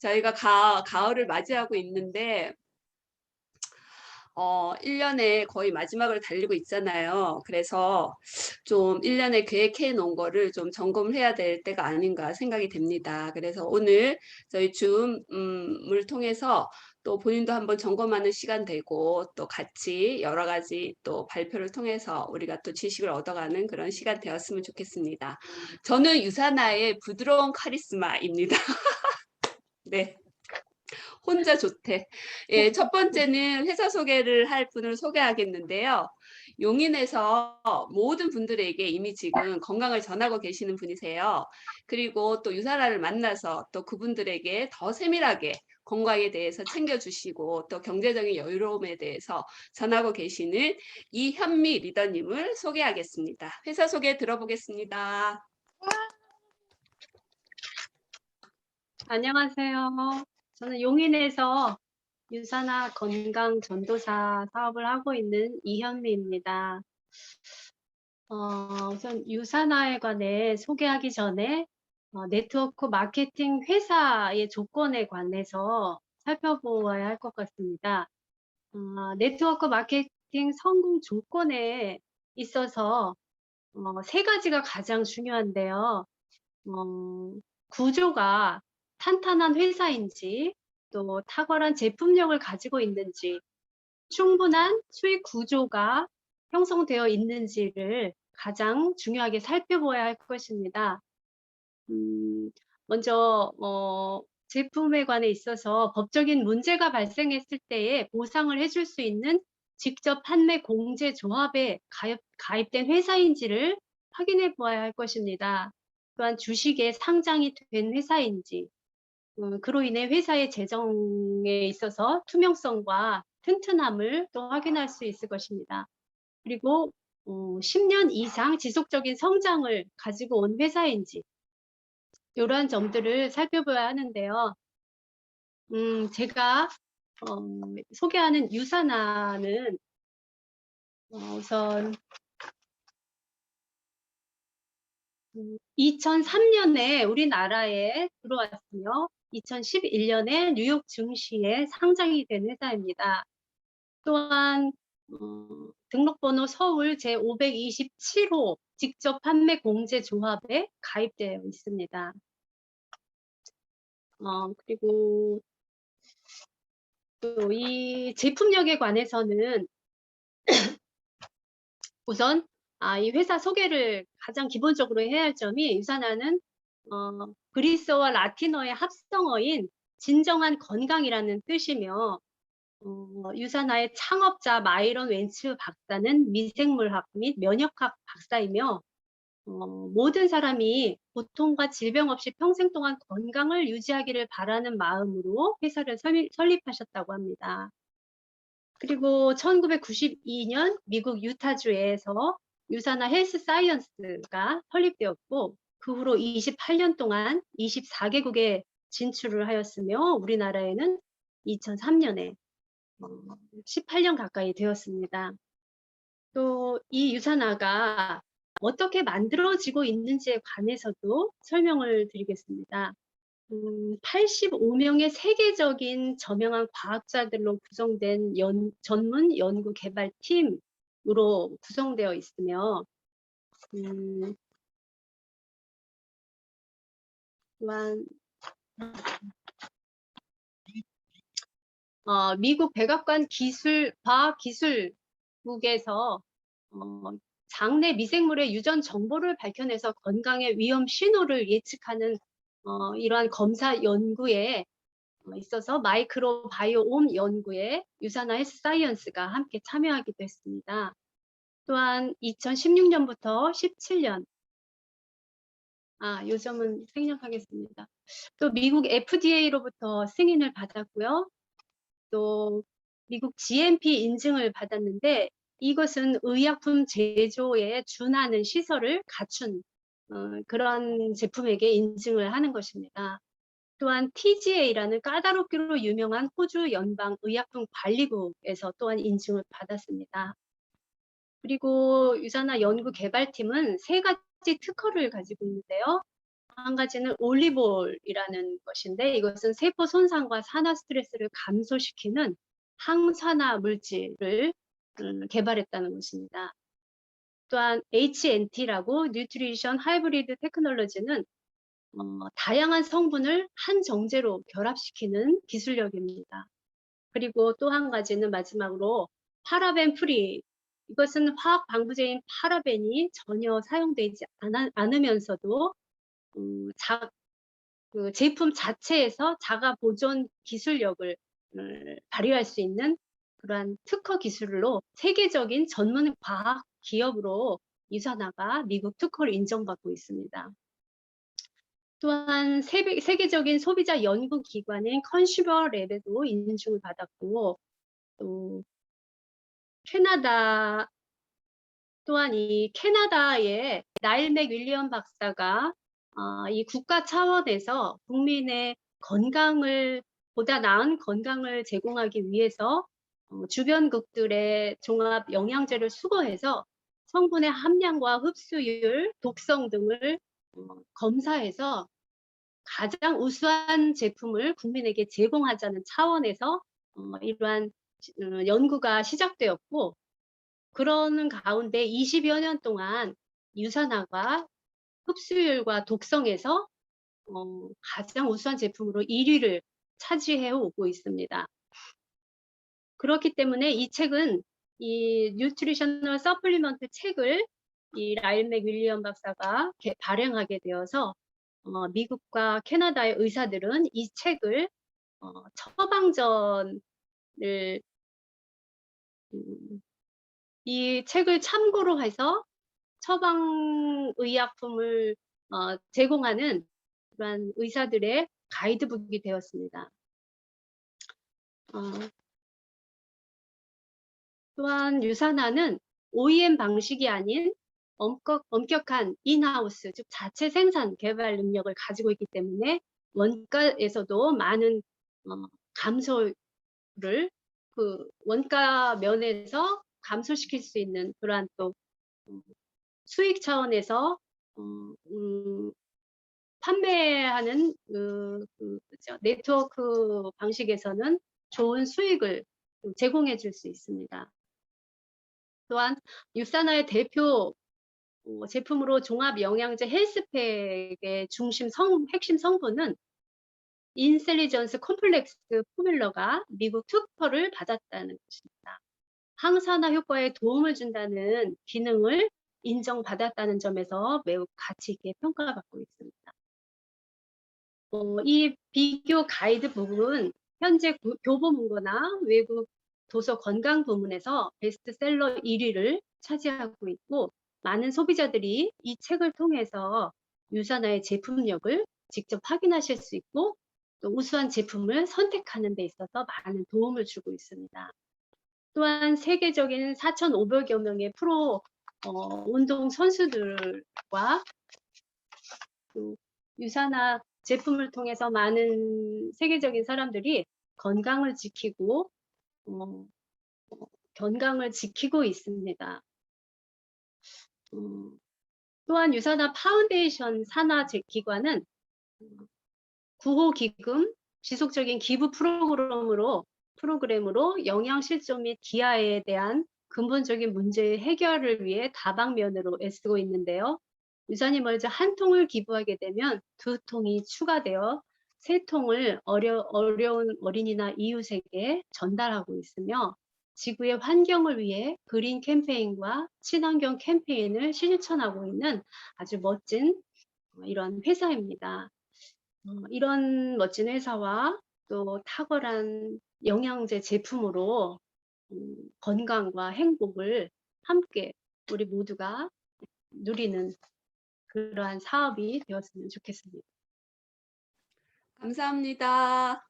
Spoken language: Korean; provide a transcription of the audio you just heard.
저희가 가, 가을을 맞이하고 있는데 어, 1년에 거의 마지막을 달리고 있잖아요. 그래서 좀 1년에 계획해 놓은 거를 좀 점검을 해야 될 때가 아닌가 생각이 됩니다. 그래서 오늘 저희 줌을 통해서 또 본인도 한번 점검하는 시간 되고 또 같이 여러 가지 또 발표를 통해서 우리가 또 지식을 얻어가는 그런 시간 되었으면 좋겠습니다. 저는 유사나의 부드러운 카리스마입니다. 네. 혼자 좋대. 예, 첫 번째는 회사 소개를 할 분을 소개하겠는데요. 용인에서 모든 분들에게 이미 지금 건강을 전하고 계시는 분이세요. 그리고 또 유사라를 만나서 또 그분들에게 더 세밀하게 건강에 대해서 챙겨주시고 또 경제적인 여유로움에 대해서 전하고 계시는 이현미 리더님을 소개하겠습니다. 회사 소개 들어보겠습니다. 안녕하세요. 저는 용인에서 유산화 건강 전도사 사업을 하고 있는 이현미입니다. 어, 우선 유산화에 관해 소개하기 전에 어, 네트워크 마케팅 회사의 조건에 관해서 살펴보아야 할 것 같습니다. 어, 네트워크 마케팅 성공 조건에 있어서 어, 세 가지가 가장 중요한데요. 어, 구조가 탄탄한 회사인지 또 탁월한 제품력을 가지고 있는지 충분한 수익 구조가 형성되어 있는지를 가장 중요하게 살펴보아야 할 것입니다. 음, 먼저 어, 제품에 관해 있어서 법적인 문제가 발생했을 때에 보상을 해줄 수 있는 직접 판매 공제 조합에 가입, 가입된 회사인지를 확인해 보아야 할 것입니다. 또한 주식에 상장이 된 회사인지 음, 그로 인해 회사의 재정에 있어서 투명성과 튼튼함을 또 확인할 수 있을 것입니다. 그리고 어, 10년 이상 지속적인 성장을 가지고 온 회사인지 이러한 점들을 살펴봐야 하는데요. 음, 제가 어, 소개하는 유산화는 어, 우선 2003년에 우리나라에 들어왔으며 2011년에 뉴욕 증시에 상장이 된 회사입니다. 또한 어, 등록번호 서울 제527호 직접 판매 공제 조합에 가입되어 있습니다. 어, 그리고 또 이 제품력에 관해서는 우선 아, 이 회사 소개를 가장 기본적으로 해야 할 점이 유산화는 어, 그리스어와 라틴어의 합성어인 진정한 건강이라는 뜻이며 어, 유산화의 창업자 마이런 웬츠 박사는 미생물학 및 면역학 박사이며 어, 모든 사람이 고통과 질병 없이 평생 동안 건강을 유지하기를 바라는 마음으로 회사를 설립, 설립하셨다고 합니다. 그리고 1992년 미국 유타주에서 유산화 헬스 사이언스가 설립되었고 그 후로 28년 동안 24개국에 진출을 하였으며 우리나라에는 2003년에 18년 가까이 되었습니다. 또 이 유산화가 어떻게 만들어지고 있는지에 관해서도 설명을 드리겠습니다. 음, 85명의 세계적인 저명한 과학자들로 구성된 연, 전문 연구 개발 팀으로 구성되어 있으며 음, 또한 어, 미국 백악관 기술 과학 기술국에서 어, 장내 미생물의 유전 정보를 밝혀내서 건강의 위험 신호를 예측하는 어, 이러한 검사 연구에 어, 있어서 마이크로 바이오옴 연구에 유산화 헬스 사이언스가 함께 참여하기도 했습니다. 또한 2016년부터 17년 아, 요 점은 생략하겠습니다. 또 미국 FDA로부터 승인을 받았고요. 또 미국 GMP 인증을 받았는데 이것은 의약품 제조에 준하는 시설을 갖춘 어, 그런 제품에게 인증을 하는 것입니다. 또한 TGA라는 까다롭기로 유명한 호주 연방 의약품 관리국에서 또한 인증을 받았습니다. 그리고 유산화 연구 개발팀은 세 가지 특허를 가지고 있는데요. 한 가지는 올리볼이라는 것인데 이것은 세포 손상과 산화 스트레스를 감소시키는 항산화 물질을 음, 개발했다는 것입니다. 또한 HNT라고 뉴트리션 하이브리드 테크놀로지는 어, 다양한 성분을 한 정제로 결합시키는 기술력입니다. 그리고 또 한 가지는 마지막으로 파라벤 프리. 이것은 화학 방부제인 파라벤이 전혀 사용되지 않으면서도 음, 자, 그 제품 자체에서 자가 보존 기술력을 음, 발휘할 수 있는 그러한 특허 기술로 세계적인 전문 과학 기업으로 유산화가 미국 특허를 인정받고 있습니다. 또한 세계, 세계적인 소비자 연구 기관인 컨슈머 랩에도 인증을 받았고 또 캐나다 또한 이 캐나다의 나일 맥 윌리엄 박사가 어, 이 국가 차원에서 국민의 건강을 보다 나은 건강을 제공하기 위해서 어, 주변국들의 종합 영양제를 수거해서 성분의 함량과 흡수율, 독성 등을 어, 검사해서 가장 우수한 제품을 국민에게 제공하자는 차원에서 어, 이러한 어, 연구가 시작되었고 그러는 가운데 20여 년 동안 유산화가 흡수율과 독성에서 어, 가장 우수한 제품으로 1위를 차지해 오고 있습니다. 그렇기 때문에 이 책은 이 뉴트리셔널 서플리먼트 책을 이 라일맥 윌리엄 박사가 개- 발행하게 되어서 어, 미국과 캐나다의 의사들은 이 책을 어, 처방전을 음, 이 책을 참고로 해서 처방 의약품을 어, 제공하는 그런 의사들의 가이드북이 되었습니다. 어, 또한 유산화는 OEM 방식이 아닌 엄격, 엄격한 인하우스, 즉 자체 생산 개발 능력을 가지고 있기 때문에 원가에서도 많은 어, 감소를 그 원가 면에서 감소시킬 수 있는 그러한 또 음, 수익 차원에서 어, 음, 판매하는 그, 그, 그죠? 네트워크 방식에서는 좋은 수익을 제공해 줄 수 있습니다. 또한 육산화의 대표 어, 제품으로 종합 영양제 헬스팩의 중심 성, 핵심 성분은 인셀리전스 콤플렉스 포뮬러가 미국 특허를 받았다는 것입니다. 항산화 효과에 도움을 준다는 기능을 인정받았다는 점에서 매우 가치 있게 평가받고 있습니다. 어, 이 비교 가이드북은 현재 구- 교보문고나 외국 도서 건강 부문에서 베스트셀러 1위를 차지하고 있고 많은 소비자들이 이 책을 통해서 유산화의 제품력을 직접 확인하실 수 있고 또 우수한 제품을 선택하는 데 있어서 많은 도움을 주고 있습니다. 또한 세계적인 4,500여 명의 프로 어, 운동 선수들과 또 유산화 제품을 통해서 많은 세계적인 사람들이 건강을 지키고 어, 어, 건강을 지키고 있습니다. 음, 또한 유산화 파운데이션 산하 제- 기관은 구호 기금 지속적인 기부 프로그램으로 프로그램으로 영양 실종 및 기아에 대한 근본적인 문제 해결을 위해 다방면으로 애쓰고 있는데요. 유산이 먼저 한 통을 기부하게 되면 두 통이 추가되어 세 통을 어려, 어려운 어린이나 이웃에게 전달하고 있으며 지구의 환경을 위해 그린 캠페인과 친환경 캠페인을 실천하고 있는 아주 멋진 어, 이런 회사입니다. 어, 이런 멋진 회사와 또 탁월한 영양제 제품으로 음, 건강과 행복을 함께 우리 모두가 누리는 그러한 사업이 되었으면 좋겠습니다. 감사합니다.